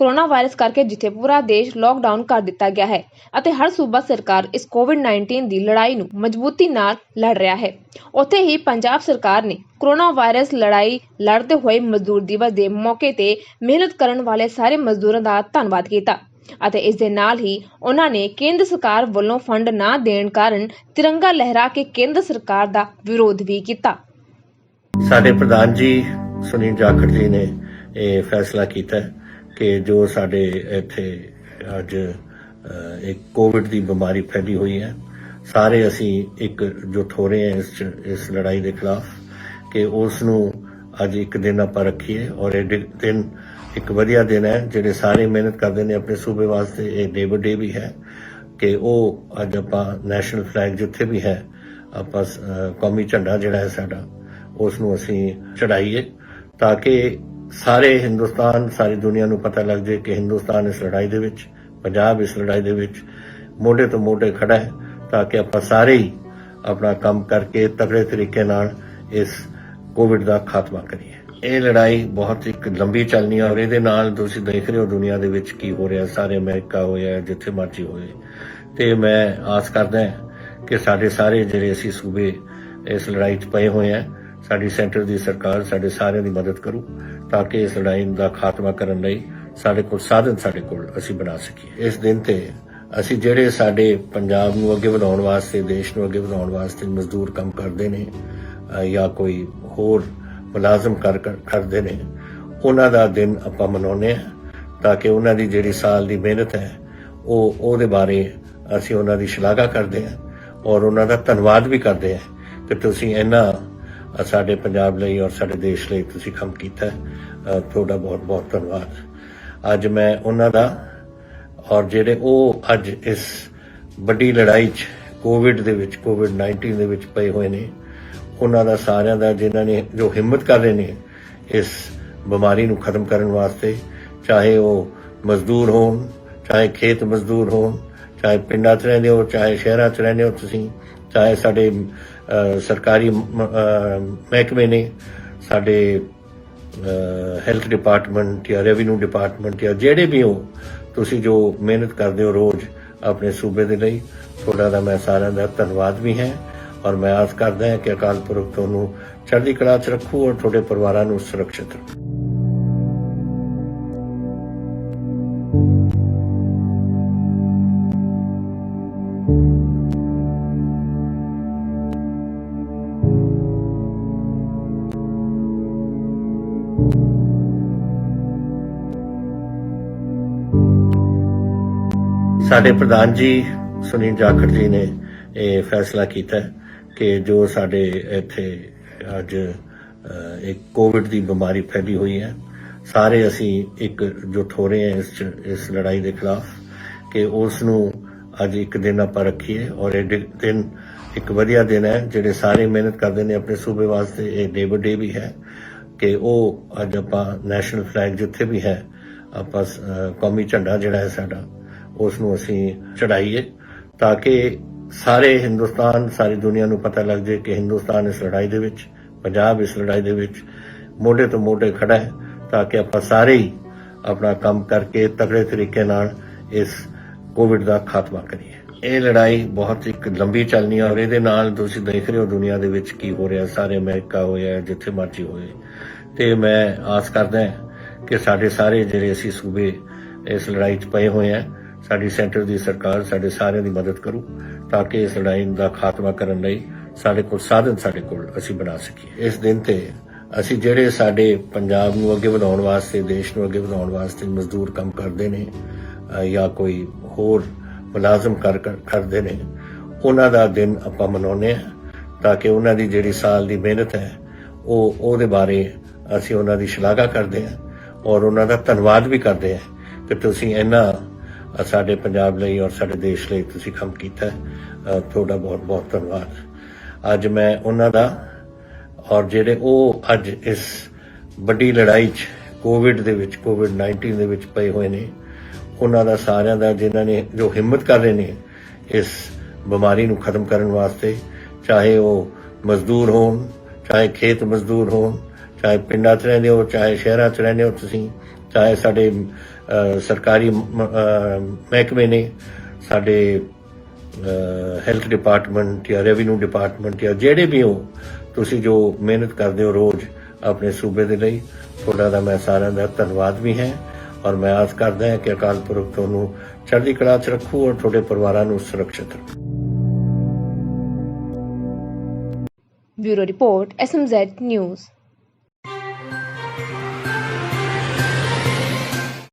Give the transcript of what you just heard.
Corona virus ਕਰਕੇ ਜਿੱਥੇ ਪੂਰਾ ਦੇਸ਼ ਲੋਕਡਾਊਨ ਕਰ ਦਿੱਤਾ ਗਿਆ ਹੈ ਅਤੇ ਹਰ ਸੂਬਾ ਸਰਕਾਰ ਇਸ ਕੋਵਿਡ-19 ਦੀ ਲੜਾਈ ਨੂੰ ਮਜ਼ਬੂਤੀ ਨਾਲ ਲੜ ਰਿਹਾ ਹੈ। ਉੱਥੇ ਹੀ ਪੰਜਾਬ ਸਰਕਾਰ ਨੇ ਕੋਰੋਨਾ ਵਾਇਰਸ ਲੜਾਈ ਲੜਦੇ ਹੋਏ ਮਜ਼ਦੂਰ ਦਿਵਸ ਦੇ ਮੌਕੇ ਤੇ ਮਿਹਨਤ ਕਰਨ ਵਾਲੇ ਸਾਰੇ ਮਜ਼ਦੂਰਾਂ ਦਾ ਧੰਨਵਾਦ ਕੀਤਾ ਅਤੇ ਇਸ ਦੇ ਨਾਲ ਹੀ ਉਹਨਾਂ ਨੇ ਕੇਂਦਰ ਸਰਕਾਰ ਵੱਲੋਂ ਫੰਡ ਨਾ ਦੇਣ ਕਾਰਨ ਤਿਰੰਗਾ ਲਹਿਰਾ ਕੇ ਕੇਂਦਰ ਸਰਕਾਰ ਦਾ ਵਿਰੋਧ ਵੀ ਕੀਤਾ। ਸਾਡੇ ਪ੍ਰਧਾਨ ਜੀ ਸੁਨੀਲ ਜਾਖੜ ਜੀ ਨੇ ਇਹ ਫੈਸਲਾ ਕੀਤਾ ਕਿ ਜੋ ਸਾਡੇ ਇੱਥੇ ਅੱਜ ਇੱਕ ਕੋਵਿਡ ਦੀ ਬਿਮਾਰੀ ਫੈਲੀ ਹੋਈ ਹੈ। ਸਾਰੇ ਅਸੀਂ ਇੱਕ ਜੁਟ ਹੋ ਰਹੇ ਹਾਂ ਇਸ 'ਚ- ਇਸ ਲੜਾਈ ਦੇ ਖਿਲਾਫ ਕਿ ਉਸ ਨੂੰ ਅੱਜ ਇੱਕ ਦਿਨ ਆਪਾਂ ਰੱਖੀਏ ਔਰ ਇਹ ਦਿਨ ਇੱਕ ਵਧੀਆ ਦਿਨ ਹੈ। ਜਿਹੜੇ ਸਾਰੇ ਮਿਹਨਤ ਕਰਦੇ ਨੇ ਆਪਣੇ ਸੂਬੇ ਵਾਸਤੇ, ਇਹ ਲੇਬਰ ਡੇ ਵੀ ਹੈ ਕਿ ਉਹ ਅੱਜ ਆਪਾਂ ਨੈਸ਼ਨਲ ਫਲੈਗ ਜਿੱਥੇ ਵੀ ਹੈ, ਆਪਾਂ ਕੌਮੀ ਝੰਡਾ ਜਿਹੜਾ ਹੈ ਸਾਡਾ, ਉਸ ਨੂੰ ਅਸੀਂ ਚੜਾਈਏ ਤਾਂ ਕਿ ਸਾਰੇ ਹਿੰਦੁਸਤਾਨ, ਸਾਰੀ ਦੁਨੀਆ ਨੂੰ ਪਤਾ ਲੱਗ ਜਾਏ ਕਿ ਹਿੰਦੁਸਤਾਨ ਇਸ ਲੜਾਈ ਦੇ ਵਿੱਚ, ਪੰਜਾਬ ਇਸ ਲੜਾਈ ਦੇ ਵਿੱਚ ਮੋਢੇ ਤੋਂ ਮੋਢੇ ਖੜਾ ਹੈ ਤਾਂ ਕਿ ਆਪਾਂ ਸਾਰੇ ਹੀ ਆਪਣਾ ਕੰਮ ਕਰਕੇ ਤਕੜੇ ਤਰੀਕੇ ਨਾਲ ਇਸ ਕੋਵਿਡ ਦਾ ਖਾਤਮਾ ਕਰੀਏ। ਇਹ ਲੜਾਈ ਬਹੁਤ ਇੱਕ ਲੰਬੀ ਚੱਲਣੀ ਹੈ ਔਰ ਇਹਦੇ ਨਾਲ ਤੁਸੀਂ ਦੇਖ ਰਹੇ ਹੋ ਦੁਨੀਆ ਦੇ ਵਿੱਚ ਕੀ ਹੋ ਰਿਹਾ। ਸਾਰੇ ਅਮਰੀਕਾ ਹੋਇਆ ਜਿੱਥੇ ਮਰਜ਼ੀ ਹੋਏ। ਤੇ ਮੈਂ ਆਸ ਕਰਦਾ ਕਿ ਸਾਡੇ ਸਾਰੇ ਜਿਹੜੇ ਅਸੀਂ ਸੂਬੇ ਇਸ ਲੜਾਈ 'ਚ ਪਏ ਹੋਏ ਆ ਸਾਡੀ ਸੈਂਟਰ ਦੀ ਸਰਕਾਰ ਸਾਡੇ ਸਾਰਿਆਂ ਦੀ ਮਦਦ ਕਰੂ ਤਾਂ ਕਿ ਇਸ ਲੜਾਈ ਦਾ ਖਾਤਮਾ ਕਰਨ ਲਈ ਸਾਡੇ ਕੋਲ ਸਾਧਨ ਸਾਡੇ ਕੋਲ ਅਸੀਂ ਬਣਾ ਸਕੀਏ। ਇਸ ਦਿਨ ਤੇ ਅਸੀਂ ਜਿਹੜੇ ਸਾਡੇ ਪੰਜਾਬ ਨੂੰ ਅੱਗੇ ਵਧਾਉਣ ਵਾਸਤੇ, ਦੇਸ਼ ਨੂੰ ਅੱਗੇ ਵਧਾਉਣ ਵਾਸਤੇ ਮਜ਼ਦੂਰ ਕੰਮ ਕਰਦੇ ਨੇ ਜਾਂ ਕੋਈ ਹੋਰ ਮੁਲਾਜ਼ਮ ਕਰ ਕਰ- ਕਰਦੇ ਨੇ, ਉਹਨਾਂ ਦਾ ਦਿਨ ਆਪਾਂ ਮਨਾਉਂਦੇ ਆ ਤਾਂ ਕਿ ਉਹਨਾਂ ਦੀ ਜਿਹੜੀ ਸਾਲ ਦੀ ਮਿਹਨਤ ਹੈ, ਉਹ ਉਹਦੇ ਬਾਰੇ ਅਸੀਂ ਉਹਨਾਂ ਦੀ ਸ਼ਲਾਘਾ ਕਰਦੇ ਹਾਂ ਔਰ ਉਹਨਾਂ ਦਾ ਧੰਨਵਾਦ ਵੀ ਕਰਦੇ ਹਾਂ। ਕਿ ਤੁਸੀਂ ਇਹਨਾਂ ਸਾਡੇ ਪੰਜਾਬ ਲਈ ਔਰ ਸਾਡੇ ਦੇਸ਼ ਲਈ ਤੁਸੀਂ ਕੰਮ ਕੀਤਾ ਤੁਹਾਡਾ ਬਹੁਤ ਬਹੁਤ ਧੰਨਵਾਦ। ਅੱਜ ਮੈਂ ਉਹਨਾਂ ਦਾ ਔਰ ਜਿਹੜੇ ਉਹ ਅੱਜ ਇਸ ਵੱਡੀ ਲੜਾਈ 'ਚ ਕੋਵਿਡ ਦੇ ਵਿੱਚ ਕੋਵਿਡ 19 ਦੇ ਵਿੱਚ ਪਏ ਹੋਏ ਨੇ, ਉਹਨਾਂ ਦਾ ਸਾਰਿਆਂ ਦਾ ਜਿਨ੍ਹਾਂ ਨੇ ਜੋ ਹਿੰਮਤ ਕਰ ਰਹੇ ਨੇ ਇਸ ਬਿਮਾਰੀ ਨੂੰ ਖਤਮ ਕਰਨ ਵਾਸਤੇ, ਚਾਹੇ ਉਹ ਮਜ਼ਦੂਰ ਹੋਣ, ਚਾਹੇ ਖੇਤ ਮਜ਼ਦੂਰ ਹੋਣ, ਚਾਹੇ ਪਿੰਡਾਂ 'ਚ ਰਹਿੰਦੇ ਹੋ, ਚਾਹੇ ਸ਼ਹਿਰਾਂ 'ਚ ਰਹਿੰਦੇ ਹੋ ਤੁਸੀਂ, ਚਾਹੇ ਸਾਡੇ ਸਰਕਾਰੀ ਮਹਿਕਮੇ ਨੇ ਸਾਡੇ ਹੈਲਥ ਡਿਪਾਰਟਮੈਂਟ ਜਾਂ ਰੈਵਨਿਊ ਡਿਪਾਰਟਮੈਂਟ ਜਾਂ ਜਿਹੜੇ ਵੀ ਹੋ, ਤੁਸੀਂ ਜੋ ਮਿਹਨਤ ਕਰਦੇ ਹੋ ਰੋਜ਼ ਆਪਣੇ ਸੂਬੇ ਦੇ ਲਈ, ਤੁਹਾਡਾ ਦਾ ਮੈਂ ਸਾਰਿਆਂ ਦਾ ਧੰਨਵਾਦ ਵੀ ਹੈ ਔਰ ਮੈਂ ਆਸ ਕਰਦਾ ਹਾਂ ਕਿ ਅਕਾਲ ਪੁਰਖ ਤੁਹਾਨੂੰ ਚੜ੍ਹਦੀ ਕਲਾ 'ਚ ਰੱਖੂ ਔਰ ਤੁਹਾਡੇ ਪਰਿਵਾਰਾਂ ਨੂੰ ਸੁਰੱਖਿਅਤ ਰੱਖੂ। ਸਾਡੇ ਪ੍ਰਧਾਨ ਜੀ, ਸੁਨੀਲ ਜਾਖੜ ਜੀ ਨੇ ਇਹ ਫੈਸਲਾ ਕੀਤਾ ਕਿ ਜੋ ਸਾਡੇ ਇੱਥੇ ਅੱਜ ਇੱਕ ਕੋਵਿਡ ਦੀ ਬਿਮਾਰੀ ਫੈਲੀ ਹੋਈ ਹੈ, ਸਾਰੇ ਅਸੀਂ ਇੱਕ ਜੁਟ ਹੋ ਰਹੇ ਹਾਂ ਇਸ 'ਚ- ਇਸ ਲੜਾਈ ਦੇ ਖਿਲਾਫ ਕਿ ਉਸ ਨੂੰ ਅੱਜ ਇੱਕ ਦਿਨ ਆਪਾਂ ਰੱਖੀਏ ਔਰ ਇਹ ਦਿਨ ਇੱਕ ਵਧੀਆ ਦਿਨ ਹੈ, ਜਿਹੜੇ ਸਾਰੇ ਮਿਹਨਤ ਕਰਦੇ ਨੇ, ਆਪਣੇ ਸੂਬੇ ਵਾਸਤੇ ਇਹ ਲੇਬਰ ਡੇ ਵੀ ਹੈ। ਕਿ ਉਹ ਅੱਜ ਆਪਾਂ ਨੈਸ਼ਨਲ ਫਲੈਗ ਜਿੱਥੇ ਵੀ ਹੈ, ਆਪਾਂ ਕੌਮੀ ਝੰਡਾ ਜਿਹੜਾ ਹੈ ਸਾਡਾ ਉਸ ਨੂੰ ਅਸੀਂ ਚੜਾਈਏ ਤਾਂ ਕਿ ਸਾਰੇ ਹਿੰਦੁਸਤਾਨ, ਸਾਰੀ ਦੁਨੀਆ ਨੂੰ ਪਤਾ ਲੱਗ ਜਾਏ ਕਿ ਹਿੰਦੁਸਤਾਨ ਇਸ ਲੜਾਈ ਦੇ ਵਿੱਚ, ਪੰਜਾਬ ਇਸ ਲੜਾਈ ਦੇ ਵਿੱਚ ਮੋਢੇ ਤੋਂ ਮੋਢੇ ਖੜਾ ਹੈ ਤਾਂ ਕਿ ਆਪਾਂ ਸਾਰੇ ਹੀ ਆਪਣਾ ਕੰਮ ਕਰਕੇ ਤਕੜੇ ਤਰੀਕੇ ਨਾਲ ਇਸ ਕੋਵਿਡ ਦਾ ਖਾਤਮਾ ਕਰੀਏ। ਇਹ ਲੜਾਈ ਬਹੁਤ ਇੱਕ ਲੰਬੀ ਚੱਲਣੀ ਹੈ ਔਰ ਇਹਦੇ ਨਾਲ ਤੁਸੀਂ ਦੇਖ ਰਹੇ ਹੋ ਦੁਨੀਆ ਦੇ ਵਿੱਚ ਕੀ ਹੋ ਰਿਹਾ। ਸਾਰੇ ਅਮਰੀਕਾ ਹੋਇਆ ਜਿੱਥੇ ਮਰਜ਼ੀ ਹੋਏ। ਤੇ ਮੈਂ ਆਸ ਕਰਦਾ ਕਿ ਸਾਡੇ ਸਾਰੇ ਜਿਹੜੇ ਅਸੀਂ ਸੂਬੇ ਇਸ ਲੜਾਈ 'ਚ ਪਏ ਹੋਏ ਆ, ਸਾਡੀ ਸੈਂਟਰ ਦੀ ਸਰਕਾਰ ਸਾਡੇ ਸਾਰਿਆਂ ਦੀ ਮਦਦ ਕਰੂ ਤਾਂ ਕਿ ਇਸ ਲੜਾਈ ਦਾ ਖਾਤਮਾ ਕਰਨ ਲਈ ਸਾਡੇ ਕੋਲ ਸਾਧਨ ਸਾਡੇ ਕੋਲ ਅਸੀਂ ਬਣਾ ਸਕੀਏ। ਇਸ ਦਿਨ ਤੇ ਅਸੀਂ ਜਿਹੜੇ ਸਾਡੇ ਪੰਜਾਬ ਨੂੰ ਅੱਗੇ ਵਧਾਉਣ ਵਾਸਤੇ, ਦੇਸ਼ ਨੂੰ ਅੱਗੇ ਵਧਾਉਣ ਵਾਸਤੇ ਮਜ਼ਦੂਰ ਕੰਮ ਕਰਦੇ ਨੇ ਜਾਂ ਕੋਈ ਹੋਰ ਮੁਲਾਜ਼ਮ ਕਰ ਕਰ- ਕਰਦੇ ਨੇ। ਉਹਨਾਂ ਦਾ ਦਿਨ ਆਪਾਂ ਮਨਾਉਂਦੇ ਆ ਤਾਂ ਕਿ ਉਹਨਾਂ ਦੀ ਜਿਹੜੀ ਸਾਲ ਦੀ ਮਿਹਨਤ ਹੈ, ਉਹ ਉਹਦੇ ਬਾਰੇ ਅਸੀਂ ਉਹਨਾਂ ਦੀ ਸ਼ਲਾਘਾ ਕਰਦੇ ਹਾਂ ਔਰ ਉਹਨਾਂ ਦਾ ਧੰਨਵਾਦ ਵੀ ਕਰਦੇ ਹਾਂ ਕਿ ਤੁਸੀਂ ਇੰਨਾ ਸਾਡੇ ਪੰਜਾਬ ਲਈ ਔਰ ਸਾਡੇ ਦੇਸ਼ ਲਈ ਤੁਸੀਂ ਕੰਮ ਕੀਤਾ ਤੁਹਾਡਾ ਬਹੁਤ ਬਹੁਤ ਧੰਨਵਾਦ। ਅੱਜ ਮੈਂ ਉਹਨਾਂ ਦਾ ਔਰ ਜਿਹੜੇ ਉਹ ਅੱਜ ਇਸ ਵੱਡੀ ਲੜਾਈ 'ਚ ਕੋਵਿਡ ਦੇ ਵਿੱਚ ਕੋਵਿਡ 19 ਦੇ ਵਿੱਚ ਪਏ ਹੋਏ ਨੇ ਉਹਨਾਂ ਦਾ ਸਾਰਿਆਂ ਦਾ ਜਿਨ੍ਹਾਂ ਨੇ ਜੋ ਹਿੰਮਤ ਕਰ ਰਹੇ ਨੇ ਇਸ ਬਿਮਾਰੀ ਨੂੰ ਖਤਮ ਕਰਨ ਵਾਸਤੇ, ਚਾਹੇ ਉਹ ਮਜ਼ਦੂਰ ਹੋਣ, ਚਾਹੇ ਖੇਤ ਮਜ਼ਦੂਰ ਹੋਣ, ਚਾਹੇ ਪਿੰਡਾਂ 'ਚ ਰਹਿੰਦੇ ਹੋ ਚਾਹੇ ਸ਼ਹਿਰਾਂ 'ਚ ਰਹਿੰਦੇ ਹੋ ਤੁਸੀਂ, ਚਾਹੇ ਸਾਡੇ ਸਰਕਾਰੀ ਮਹਿਕਮੇ ਨੇ, ਸਾਡੇ ਹੈਲਥ ਡਿਪਾਰਟਮੈਂਟ ਜਾਂ ਰੈਵਨਿਊ ਡਿਪਾਰਟਮੈਂਟ ਜਾਂ ਜਿਹੜੇ ਵੀ ਹੋ, ਤੁਸੀਂ ਜੋ ਮਿਹਨਤ ਕਰਦੇ ਹੋ ਰੋਜ਼ ਆਪਣੇ ਸੂਬੇ ਦੇ ਲਈ, ਤੁਹਾਡਾ ਦਾ ਮੈਂ ਸਾਰਿਆਂ ਦਾ ਧੰਨਵਾਦ ਵੀ ਹੈ। ਔਰ ਮੈਂ ਆਸ ਕਰਦਾ ਹਾਂ ਕਿ ਅਕਾਲ ਪੁਰਖ ਤੁਹਾਨੂੰ ਚੜ੍ਹਦੀ ਕਲਾ 'ਚ ਰੱਖੂ ਔਰ ਤੁਹਾਡੇ ਪਰਿਵਾਰਾਂ ਨੂੰ ਸੁਰੱਖਿਅਤ ਰੱਖੂ। Bureau report SMZ news.